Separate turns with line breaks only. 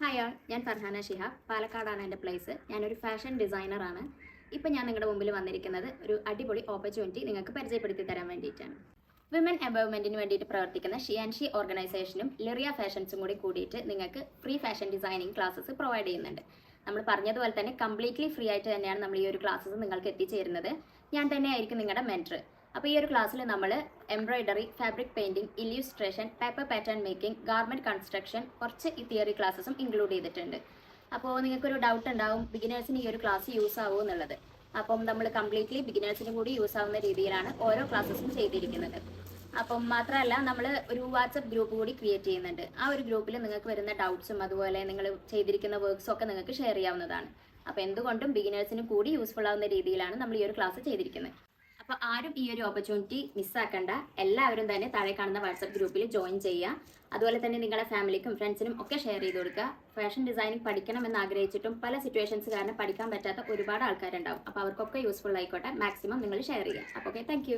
Hi ആൾ ഞാൻ ഫർഹാന ഷിഹാബ് പാലക്കാടാണ് എന്റെ പ്ലേസ് ഞാനൊരു ഫാഷൻ ഡിസൈനറാണ് ഇപ്പം ഞാൻ നിങ്ങളുടെ മുമ്പിൽ വന്നിരിക്കുന്നത് ഒരു അടിപൊളി ഓപ്പർച്യൂണിറ്റി നിങ്ങൾക്ക് പരിചയപ്പെടുത്തി തരാൻ വേണ്ടിയിട്ടാണ്. വിമൻ എംപവർമെന്റിന് വേണ്ടിയിട്ട് പ്രവർത്തിക്കുന്ന ഷിയാൻഷി ഓർഗനൈസേഷനും ലിറിയ ഫാഷൻസും കൂടി കൂടിയിട്ട് നിങ്ങൾക്ക് free fashion designing classes provide ചെയ്യുന്നുണ്ട്. നമ്മൾ പറഞ്ഞതുപോലെ തന്നെ കംപ്ലീറ്റ്ലി ഫ്രീ ആയിട്ട് തന്നെയാണ് നമ്മൾ ഈ ഒരു ക്ലാസ്സസ് നിങ്ങൾക്ക് എത്തിച്ചേരുന്നത്. ഞാൻ തന്നെയായിരിക്കും നിങ്ങളുടെ മെന്റർ അപ്പോൾ ഈ ഒരു ക്ലാസ്സിൽ നമ്മൾ embroidery fabric painting illustration paper pattern making garment construction കുറച്ച് ഈ തിയറി ക്ലാസ്സസും ഇൻക്ലൂഡ് ചെയ്തിട്ടുണ്ട്. അപ്പോൾ നിങ്ങൾക്കൊരു ഡൗട്ട് ഉണ്ടാവും ബിഗിനേഴ്സിന് ഈ ഒരു ക്ലാസ് യൂസ് ആവുമോ എന്നുള്ളത്. അപ്പം നമ്മൾ കംപ്ലീറ്റ്ലി ബിഗിനേഴ്സിന് കൂടി യൂസ് ആവുന്ന രീതിയിലാണ് ഓരോ ക്ലാസ്സസും ചെയ്തിരിക്കുന്നത്. അപ്പം മാത്രമല്ല നമ്മൾ ഒരു വാട്സപ്പ് ഗ്രൂപ്പ് കൂടി ക്രിയേറ്റ് ചെയ്യുന്നുണ്ട്. ആ ഒരു ഗ്രൂപ്പിൽ നിങ്ങൾക്ക് വരുന്ന ഡൗട്ട്സും അതുപോലെ നിങ്ങൾ ചെയ്തിരിക്കുന്ന വർക്ക്സും ഒക്കെ നിങ്ങൾക്ക് ഷെയർ ചെയ്യാവുന്നതാണ്. അപ്പോൾ എന്തുകൊണ്ടും ബിഗിനേഴ്സിന് കൂടി യൂസ്ഫുൾ ആവുന്ന രീതിയിലാണ് നമ്മൾ ഈ ഒരു ക്ലാസ് ചെയ്തിരിക്കുന്നത്. അപ്പോൾ ആരും ഈ ഒരു ഓപ്പർച്യൂണിറ്റി മിസ്സാക്കണ്ട എല്ലാവരും തന്നെ താഴെ കാണുന്ന വാട്സപ്പ് ഗ്രൂപ്പിൽ ജോയിൻ ചെയ്യുക. അതുപോലെ തന്നെ നിങ്ങളുടെ ഫാമിലിക്കും ഫ്രണ്ട്സിനും ഒക്കെ ഷെയർ ചെയ്ത് കൊടുക്കുക. ഫാഷൻ ഡിസൈനിങ് പഠിക്കണം എന്ന് ആഗ്രഹിച്ചിട്ടും പല സിറ്റുവേഷൻസ് കാരണം പഠിക്കാൻ പറ്റാത്ത ഒരുപാട് ആൾക്കാരുണ്ടാവും. അപ്പോൾ അവർക്കൊക്കെ യൂസ്ഫുൾ ആയിക്കോട്ടെ. മാക്സിമം നിങ്ങൾ ഷെയർ ചെയ്യുക. അപ്പോൾ ഓക്കെ താങ്ക്